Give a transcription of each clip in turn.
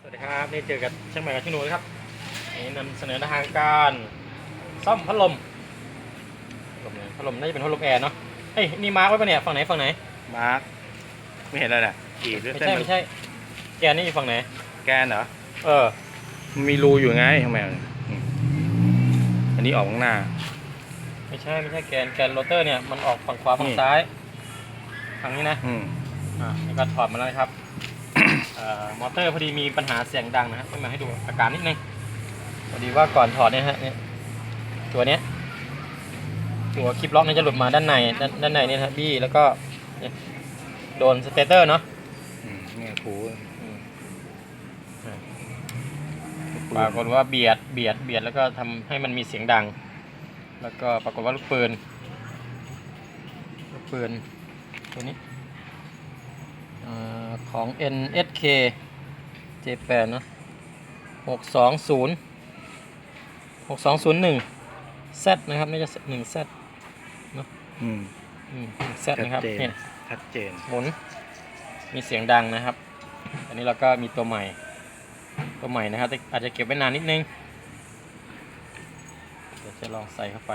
สวัสดีครับ นี่เจอกับช่างใหม่กับช่างหนูนะครับนี่นำเสนอทางการซ่อมพัดลมพัดลมเนี่ยพัดลมน่าจะเป็นพัดลมแอร์เนาะเอ้ยนี่มาร์กไว้ปะเนี่ยฝั่งไหนฝั่งไหนมาร์คไม่เห็นอะไรน่ะขีดหรือไม่เส้นใช่มันไม่ใช่แกนนี่อยู่ฝั่งไหน แกนเหรอเออมันมีรูอยู่ไงทำไมอะอืมอันนี้ออกข้างหน้า ไม่ใช่ไม่ใช่แกนแกนโรเตอร์เนี่ยมันออกฝั่งขวาฝั่งนี่ซ้ายฝั่งนี้นะอืมอ่านี่ก็ถอดมาแล้วนะครับเอ่อ มอเตอร์พอดีมีปัญหาเสียงดังนะครับให้มาให้ดูอาการนิดนึงพอดีว่าก่อนถอดเนี่ยฮะเนี่ยตัวเนี้ยตัวคลิปล็อกเนี่ยจะหลุดมาด้านในด้านด้านในเนี่ยนะฮะบี้แล้วก็เนี่ยโดนสเตเตอร์เนาะอืมเนี่ยครูอืมอ่าปรากฏว่าเบียดเบียดเบียดแล้วก็ทำให้มันมีเสียงดัง แล้วก็ปรากฏว่าลูกปืนลูกปืนตัวนี้อา ของ NSK J8 เนอะ620 6201 Z นะครับน่าจะ1 Z อืมอืม1 Z ชัดนะครับเจนเนี่ยชัดเจนหมุนมีเสียงดังนะครับ อันนี้เราก็มีตัวใหม่ ตัวใหม่นะครับแต่อาจจะเก็บไว้นานนิดนึง เดี๋ยวจะลองใส่เข้าไป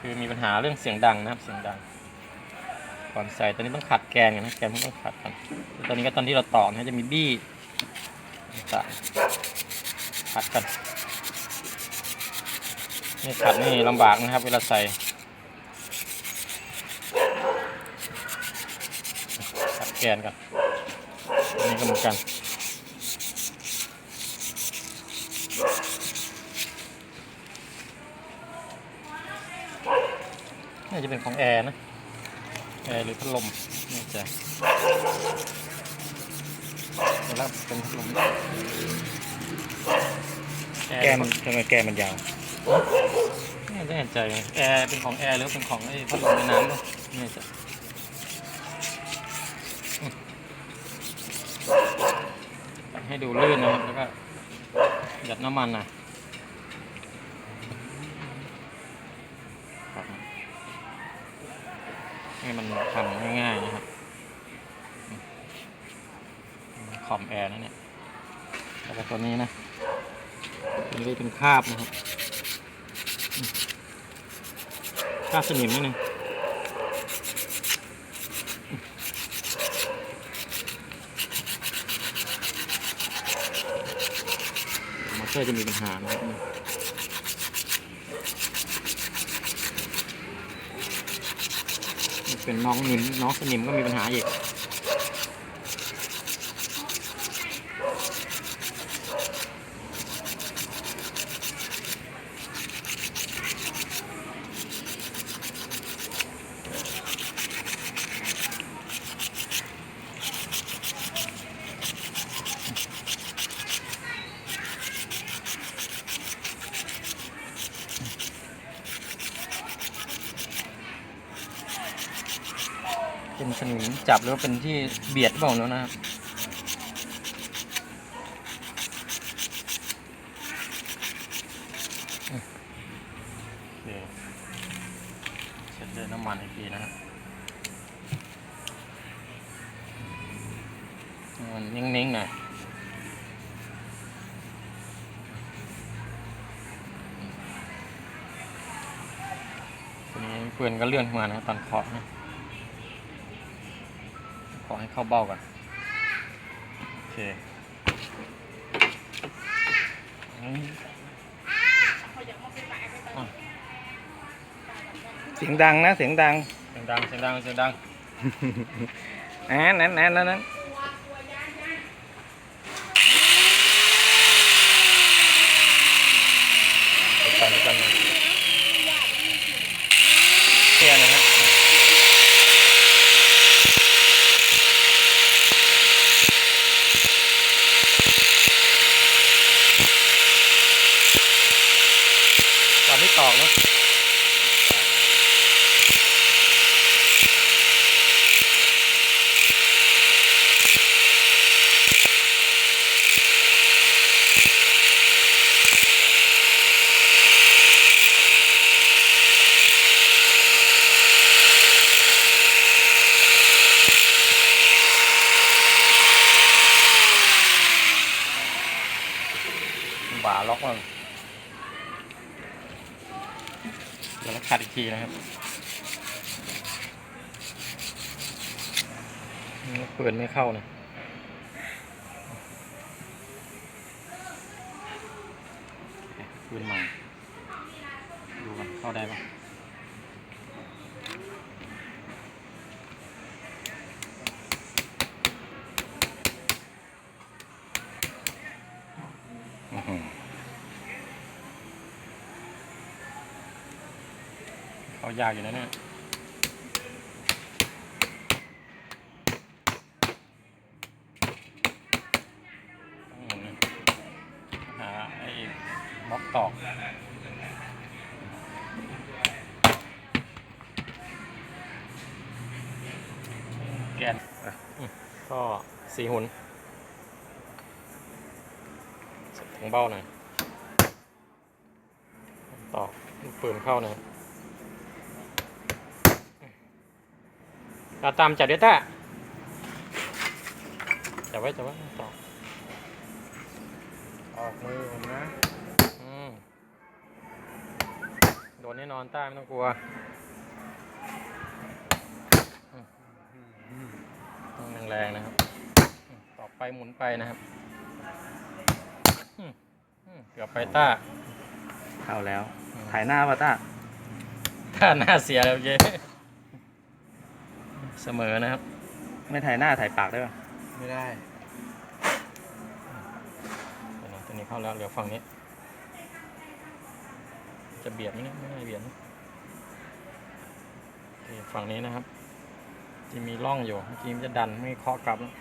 คือมีปัญหาเรื่องเสียงดังนะครับเสียงดัง ก่อนใส่ตอนนี้ต้องขัดแกนกันนะแกนต้องขัดกันตอนนี้ก็ตอนที่เราต่อนะจะมีบี้ต่างขัดกันนี่ขัดนี่ลำบากนะครับ เวลาใส่ขัดแกนกันอันนี้ก็เหมือนกันน่าจะเป็นของแอร์นะ แอร์หรือพัดลมไม่แน่ใจเดี๋ยวแล้วเป็นพัดลมแอแกร์มันทำไมแกมันยาวไม่แน่ใจแอร์เป็นของแอร์หรือเป็นของไอ้พัดลมในน้ำด้วยไม่แน่ใจอืมให้ดูลื่นนะครับแล้วก็หยัดน้ำมันนะ อมแอร์นะเนี่ยแล้วก็ตัวนี้นะตัวนี้เป็นคาบนะครับคาบสนิมนิดนึงมอเตอร์จะมีปัญหานะครับนี่เป็นน้องนิมน้องสนิมก็มีปัญหาอีก จับหรือว่าเป็นที่เบียดหรือเปล่าแล้วนะครับเคเช็ดด้วยน้ำมันอีกทีนะครับมันนิ่งๆหน่อยทีนี้เปืนก็เลื่อนขึ้นมานะตอนเคาะนะ อให้เข้าเบ้าก่อน โอเคอืมอะเสียงดังนะ เสียงดัง เสียงดัง เสียงดัง เสียงดังอ่านั้นนั้นนั้น ล็อกมาเดี๋ยวเราขัดอีกทีนะครับเปิดไม่เข้านะ ยากอยู่นะเนี่ยหมุนนะหาไอ้บล็อกตอกแกนก็สีหุ่นใส่ถุงเบ้าหน่อยตอกลูกปืนเข้าหน่อย ตาตามจับด้วยต้าจับไว้จับไว้ตอกออกมือผมนะอืมโดนแน่นอนต้าไม่ต้องกลัวอืมต้องแรงๆนะครับอืมตอกไปหมุนไปนะครับอืมอืมเกือบไปต้า เข้าแล้วอืมถ่ายหน้าป่ะต้าถ้าหน้าเสียแล้วเย้ เสมอนะครับ ไม่ถ่ายหน้าถ่ายปากได้ป่ะไม่ได้เดี๋ยวนะตัวนี้เข้าแล้วเหลือฝั่งนี้ จะเบียดไหมเนี่ยไม่น่าเบียดนะโอเคฝั่งนี้นะครับจะมีร่องอยู่เมื่อกี้มันจะดันไม่เคาะกลับแล้ว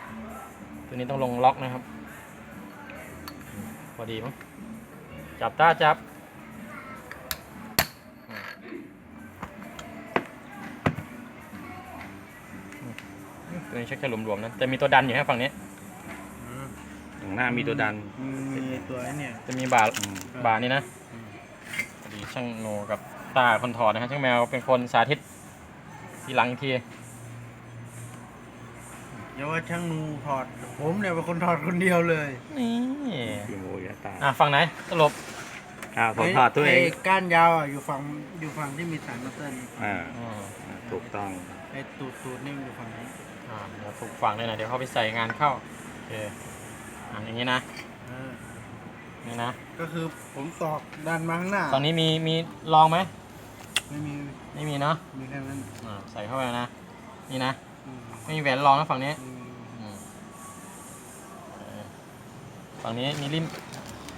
ตัวนี้ต้องลงล็อกนะครับอืมพอดีมั้งจับต้าจับ ตัวนี้ชักจะหลวมๆนะแต่มีตัวดันอยู่นะฝั่งนี้อย่างหน้ามีตัวดันมีตัวไอ้เนี่ย จะมีบาอืมบานี่นะอืม พอดีช่างโนกับตาคนถอดนะครับช่างแมวเป็นคนสาธิตทีหลังอีกทีอย่าว่าช่างนูถอด ผมเนี่ยเป็นคนถอดคนเดียวเลยนี่พี่โมยตาอะฝั่งไหนสลบอ้าวผมถอดตัวเองไอ้ก้านยาวอะอยู่ฝั่งอยู่ฝั่งที่มีสายมอเตอร์นี่อ่าอ่าถูกต้องไอ้ตูดตูดนี่มันอยู่ฝั่งนี้ อ่าเดี๋ยวถูกฝั่งเลยนะเดี๋ยวเขาไปใส่งานเข้าโอเคอะอย่างนี้นะเออนี่นะ ก็คือผมตอกดันมาข้างหน้าตอนนี้มีมีรองไหมไม่มีไม่มีเนาะมีแค่นั้นอ่าใส่เข้าไปนะ นี่นะอืมไม่มีแหวนรองนะฝั่งนี้อืมอืมเออฝั่งนี้มีริม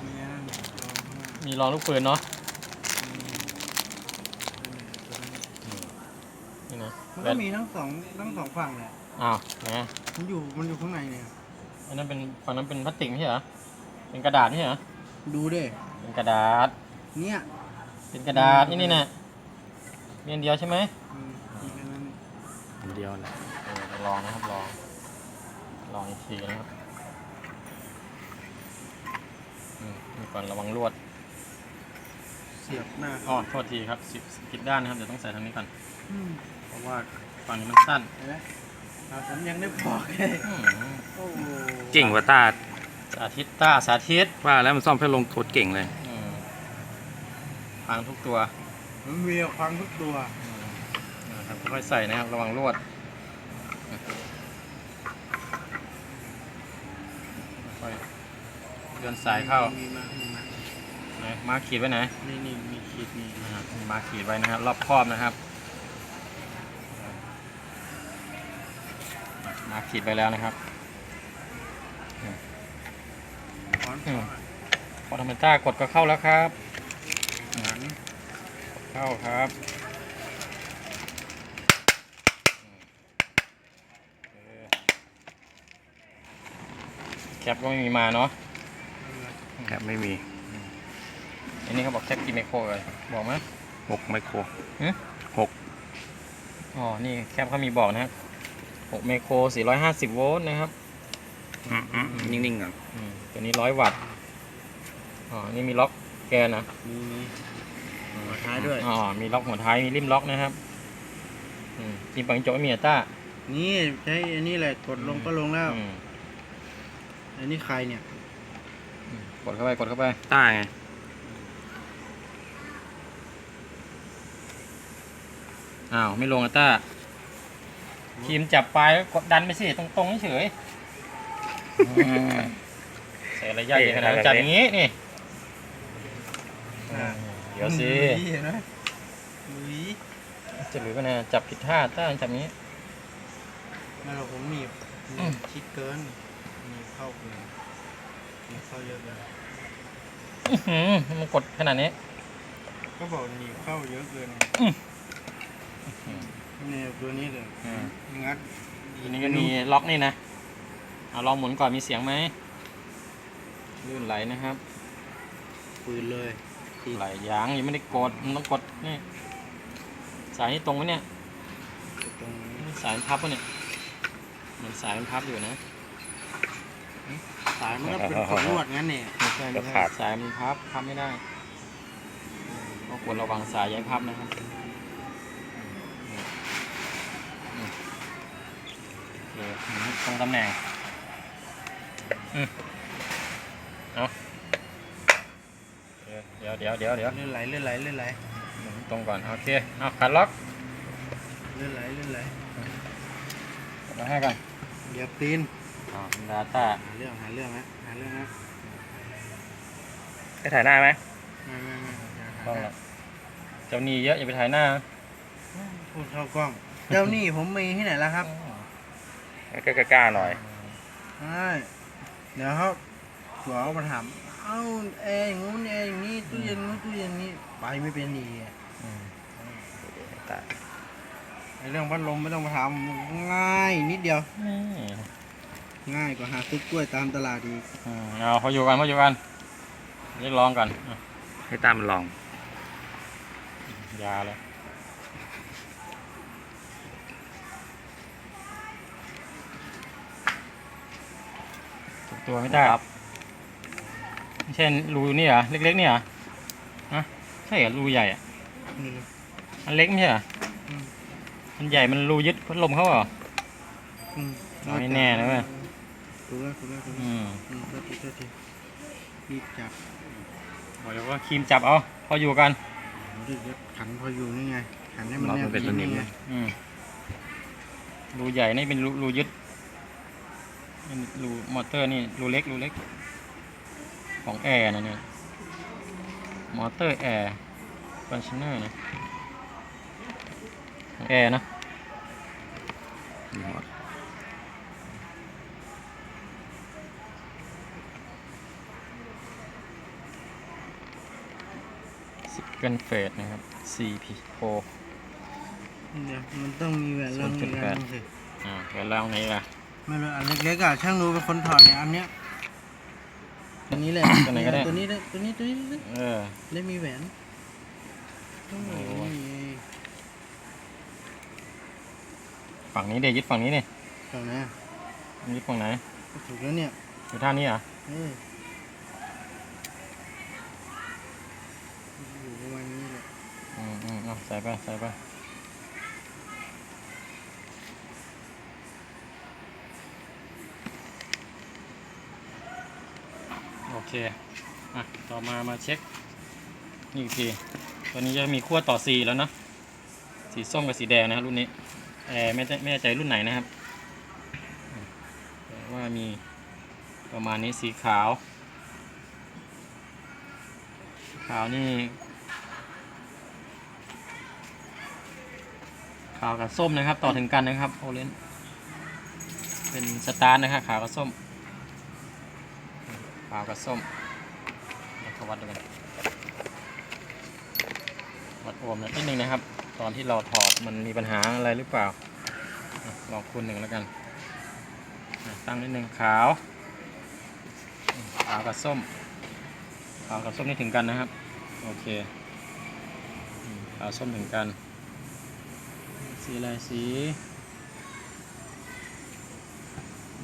มีแค่นั้นลองข้างหน้ามีรองลูกปืนเนาะอืมตัวนี้ตัวนี้นี่นะมันแหวก็นมีทั้งสองทั้งสองฝั่งแหละ อ้าวไหนมันอยู่มันอยู่ข้างในเนี่ย อันนั้นเป็นฝั่งนั้นเป็นพลาสติกไม่ใช่เหรอ เป็นกระดาษไม่ใช่เหรอ ดูดิเป็นกระดาษ เนี่ยเป็นกระดาษนี่นี่นะมีอันเดียวใช่ไหมอืมมีแค่นั้นอันเดียวแหละเออเดี๋ยวลองนะครับลอง ลองอีกทีนะครับอืมนี่ก่อนระวังลวด เสียบหน้าอ๋อโทษทีครับสิบผิดด้านนะครับ เดี๋ยวต้องใส่ทางนี้ก่อน อืมเพราะว่าฝั่งนี้มันสั้น เห็นไหม อ่าผมยังได้บอกเลยอืมโอ้โหเก่งกว่าตาสาธิตต้าสาธิตว่าแล้วมันซ่อมแค่ลงโคตรเก่งเลย อืมพังทุกตัวมันมีควังทุกตัวอืมนะครับค่อยๆใส่นะครับ ระวังลวดค่อยๆเดือนสายเข้ามีมามีมาไหนมาขีดไว้ไหน นี่นี่มีขีดนี่ นะครับมีมาขีดไว้นะครับ รอบครอบนะครับ มาขีดไปแล้วนะครับค้อนอืมพอทำเป็นต้ากดก็เข้าแล้วครับหนังเข้าครับอืมโอเคแคปก็ไม่มีมาเนาะแคบไม่มี อันนี้เขาบอกแคปกี่ไมโครเลยบอกไหมหกไมโครหึหกอ๋อ นี่แคปเขามีบอกนะครับ 6 ไมโคร 450 โวลต์นะครับอืมอืมนิ่งๆก่อนอืมตัวนี้ 100 วัตต์ อ๋อ นี่มีล็อกแกนนะมีมีหัวท้ายด้วย อ๋อ มีล็อกหัวท้าย มีริมล็อกนะครับ อืมจิมปังโจ้ไม่มีอะต้านี่ใช้อันนี้แหละ กดลงก็ลงแล้ว อืมอันนี้ใครเนี่ยอกดเข้าไป กดเข้าไป ต้าไง อ้าว ไม่ลงอะต้า ครีมจับปลายแล้วกดดันไปสิตรงๆเฉยๆอืมใส่อะไรยากอย่างขนาดนั้นจับอย่างนี้นี่อืมเดี๋ยวสิลุยเห็นไหมลุยจะหรือกันนะจับผิดท่าต้าจับอย่างนี้ ไม่หรอกผมหนีบหนีบชิดเกินหนีบเข้าเกินหนีบเข้าเยอะเกินอื้อหือมันกดขนาดนี้ ก็บอกหนีบเข้าเยอะเกินไงอืมเนี่ยตัวนี้เลยอืมงัดทีนี้ก็มีล็อกนี่นะเอาลองหมุนก่อนมีเสียงไหมลื่นไหลนะครับปืนเลยไหลยางยังไม่ได้กดมันต้องกดนี่สายนี่ตรงไหมเนี่ยตรงนี้นี่สายมันพับปะเนี่ยมันสายมันพับอยู่นะสายมันก็เป็นขนลวดงั้นเนี่ยไม่ใช่ไม่ใช่สายมันพับพับไม่ได้ก็ควรระวังสายย้ายพับนะครับอืมโอ เคหมุนตรงตำแหน่งอืมเอาเดี๋ยวเดี๋ยวเดี๋ยวเดี๋ยวเลื่อนไหลเลื่อนไหลเลื่อนไหลหมุนตรงก่อน โอเค เอาขัดล็อก เลื่อนไหลเลื่อนไหลกดมาให้กันเหยียบตีนอ๋อดาต้าหาเรื่องหาเรื่องนะหาเรื่องนะได้ถ่ายหน้าไหมไม่ไม่ไม่อย่าหาต้องเรื่ละองเจ้าหนี่เยอะอย่าไปถ่ายหน้า พูดเข้ากล้อง เจ้าหนี่ผมมีที่ไหนแล้วครับ ก็กล้าๆหน่อย ใช่เดี๋ยวเขาหัวเขามาถามเอ้าแอร์อย่างงู้นแอร์อย่างนี้ตู้เย็นนู้นตู้เย็นนี้ไปไม่เป็นดีอะอืมต้าไอเรื่องพัดลมไม่ต้องมาถามง่ายนิดเดียว นี่ง่ายกว่าหาซื้อกล้วยตามตลาดอีกอืมเอาพออยู่กันพออยู่กันเรียกลองก่อนอะให้ตามมันลอง ยาเลย ตัวไม่ได้ครับไม่ใช่รูนี่เหรอเล็กๆนี่เหรอฮะใช่เหรอรูใหญ่อะนี่อันเล็กไม่ใช่เหรออืมอันใหญ่มันรูยึดพัดลมเขาเหรออืมไม่แน่นะเว้ยถูกแล้วถูกแล้วถูกแล้วอืมอืมโทษทีโทษทีรีบจับบอกเลยว่าครีมจับเอาพออยู่กันเดี๋ยวเดี๋ยวขันพออยู่นี่ไงขันให้มันล็อกแนมับนเป็นสนิมไงไงอืมรูใหญ่นี่เป็นรูรูยึดเป็น รูมอเตอร์นี่รูเล็กรูเล็ก ของแอร์นะเนี่ย มอเตอร์แอร์คอนดิชเนอร์นะ ของแอร์นะมีหมดซิกเกิลเฟสนะครับ CP Pro เดี๋ยวมันต้องมีแหวนรองศูอีนกย์จุดแปอัดนหนึ่งสิอ่าเดี๋ยวลองนี้ล่ะ ไม่รู้อันเล็กๆอะช่างดูเป็นคนถอดเนี่ยอันเนี้ยตัวนี้แหละตัวไหนก็ได้ ตัวนี้ได้ตัวนี้ตัวนี้ได้เออได้มีแหวนโอ้โอ้ยฝั่งนี้เดี๋ยวยึดฝั่งนี้นี่ตรงไหนอะยึดฝั่งไหนถูกแล้วเนี่ยอยู่ท่านี้เหรอะเอออยู่ประมาณนี้แหละอืมอืมเอาใส่ไปใส่ไป เคอะต่อมามาเช็คนี่อีกทีตัวนี้จะมีขั้วต่อสีแล้วเนอะสีส้มกับสีแดงนะครับรุ่นนี้แอร์ไม่แน่ไม่แน่ใจรุ่นไหนนะครับแต่ว่ามีประมาณนี้สีขาว ขาวนี่ขาวกับส้มนะครับต่อถึงกันนะครับโอเลนเป็นสตาร์นะครับขาวกับส้ม ขาวกับส้มเดี๋ยวเขาวัดดูกันวัดโอห์มนิดนึงนะครับ ตอนที่เราถอดมันมีปัญหาอะไรหรือเปล่าลองคูณหนึ่งแล้วกันตั้งนิดนึงขาวขาวกับส้มขาวกับส้มนี่ถึงกันนะครับ โอเคขาวส้มถึงกัน สีอะไรสี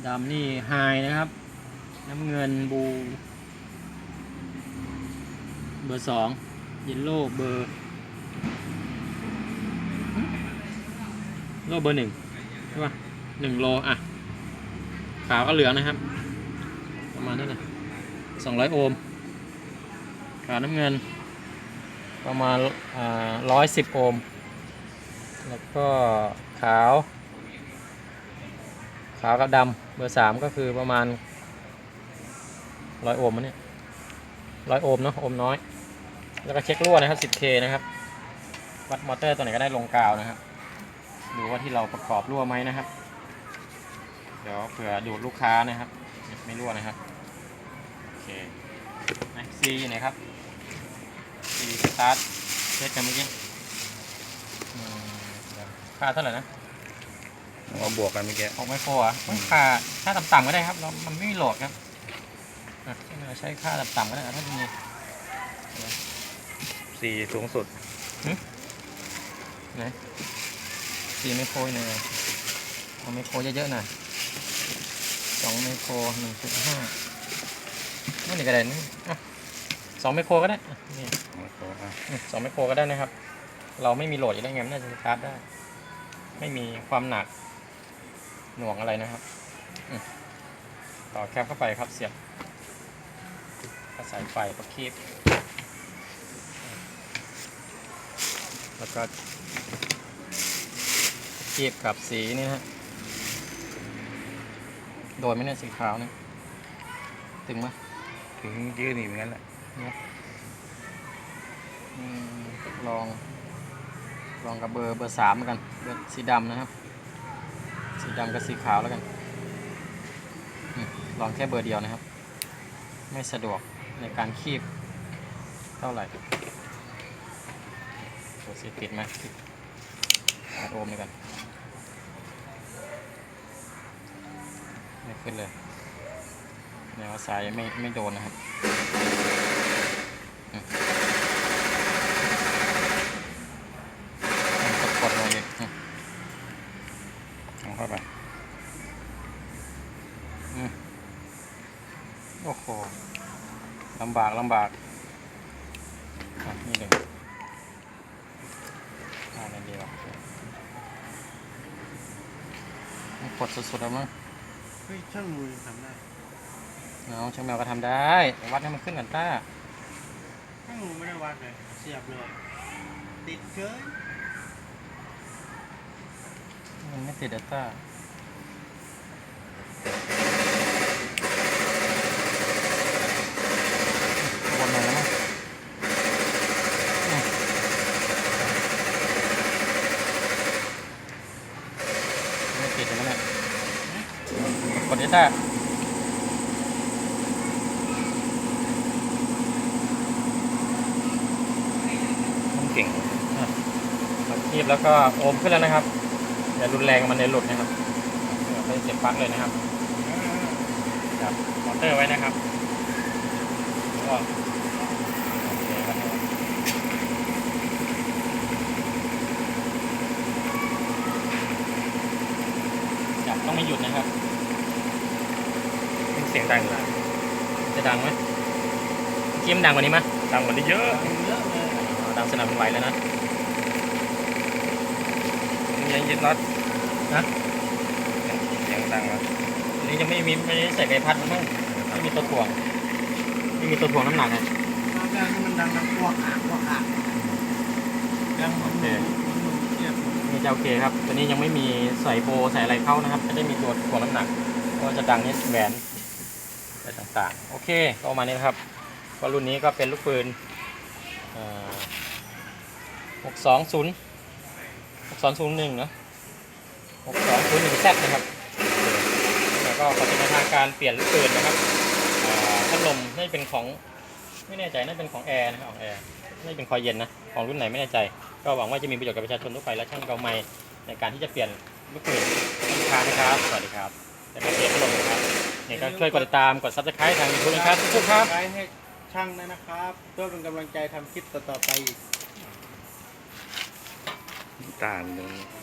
ดำนี่ไฮนะครับ น้ำเงินบู เบอร์สองเยลโล่เบอร์โล่เบอร์หนึ่งใช่ป่ะหนึ่งโลอะ ขาวก็เหลืองนะครับ ประมาณนั้นนะ200โอห์มขาวน้ำเงิน ประมาณร้อ่า110โอห์มแล้วก็ขาว ขาวกับดำเบอร์สามก็คือประมาณ 100โอห์มนะเนี่ย100โอห์มเนาะโอห์มน้อย แล้วก็เช็ครั่วนะครับ 10K นะครับ วัดมอเตอร์ตัวไหนก็ได้ลงกาวนะครับ ดูว่าที่เราประกอบรั่วไหมนะครับ เดี๋ยวเผื่อดูดลูกค้านะครับ ไม่รั่วนะครับ โอเคนะซีอยู่ไหนครับซีสตาร์ทเช็คกันเมื่อกี้อืมเดี๋ยวค่าเท่าไหร่นะเอาบวกกันเมื่อกี้ของไมโครอะไม่ค่าค่าต่ำๆก็ได้ครับเรามันไม่มีโหลดครับอะ เราใช้ค่าต่ำๆก็ได้นะถ้าจะมีสี่สูงสุดไหนสี่ไมโครหน่อยเอาไมโครเยอะๆหน่อยสองไมโครหนึ่งจุดห้าไม่นี่ก็ได้นี่อะสองไมโครก็ได้อะนี่โอ้โหอะอืมสองไมโครก็ได้นะครับ เราไม่มีโหลดอยู่ได้ไงมันน่าจะชาร์จได้ ไม่มีความหนักหน่วงอะไรนะครับอืมต่อแคปเข้าไปครับเสียบก็ สายไฟประคีบแล้วก็คีบกับสีนี่นะฮะโดนไหมเนี่ยสีขาวเนี่ยตึงไหมถึงยืดหนีเหมือนกันแหละอืมลอง ลองกับเบอร์เบอร์สามแล้วกันเบอร์สีดำนะครับ สีดำกับสีขาวแล้วกันอืมลองแค่เบอร์เดียวนะครับ ไม่สะดวก ในการคีบเท่าไหร่ตัวสีติดไหมติดเอาโอมเลยกันไม่ขึ้นเลยแนวสายไม่ไม่โดนนะครับกดลงอีกอืมเอาเข้าไปอืมโอ้โห ลำบากลำบากอะนี่หนึ่งอ่าในเดียวมันกดสุดๆแล้วมั้งเฮ้ยช่างมือทำได้เอาช่างแมวก็ทำได้ วัดให้มันขึ้นก่อนต้าช่างมือไม่ได้วัดเลยเสียบเลยติดเฉยมันไม่ติดอะต้าวนมาแล้วมั้งอืมไม่ติดใช่ไหมเนี่ยกดดิ ต้ามันเก่งเราคีบแล้วก็โอมขึ้นแล้วนะครับอย่ารุนแรงมันในหลุดนะครับเดี๋ยวไปเสียบปลั๊กเลยนะครับจับมอเตอร์ไว้นะครับแล้วก็โอเคครับจับต้องไม่หยุดนะครับมัน เสียงดังอยู่จะดังไหมเมื่อกี้มันดังกว่านี้ไหมดังกว่านี้เยอะเยอะเลยอ๋อดังสนั่นไหวแล้วนะมันยังยึดน็อตฮะเสียงดังวะอันนี้ยังไม่มีไม่ได้ใส่ใบพัดมั้งไม่มีตัวถ่วงไม่มีตัวถ่วงน้ำหนักไงตอนแรกที่มันดังดังกวักอะกวักอะดังเหมือนโอเคเสียบนี่จะโอเคครับตัวนี้ยังไม่มีใส่โบใส่อะไรเข้านะครับไม่ได้มีตัวถ่วงน้ำหนักก็จะดังนิดแหวน อะไรต่างๆ โอเคก็ประมาณนี้นะครับก็รุ่นนี้ก็เป็นลูกปืนหกสองศูนย์หกสองศูนย์หนึ่งเนาะหกสองศูนย์หนึ่งแซนะครับแล้วก็ขอเป็นทางการเปลี่ยนลูกปืนนะครับอ่าพัดลมน่าจะเป็นของไม่แน่ใจน่าจะเป็นของแอร์นะครับของแอร์น่าจะเป็นคอยเย็นนะของรุ่นไหนไม่แน่ใจ ก็หวังว่าจะมีประโยชน์กับประชาชนทั่วไปและช่างเกาไม้ในการที่จะเปลี่ยนลูกปืนลูกค้านะครับ สวัสดีครับและก็เปลี่ยนพัดลม นะครับนี่ก็ช่วยกดติดตามกดซับสไครต์ทางยูทูบนะครับทุกๆครับใช้ให้ช่างด้วยนะครับเพื่อเป็นกำลังใจทำคลิปต่อๆไปอีก ตามันตรงนี้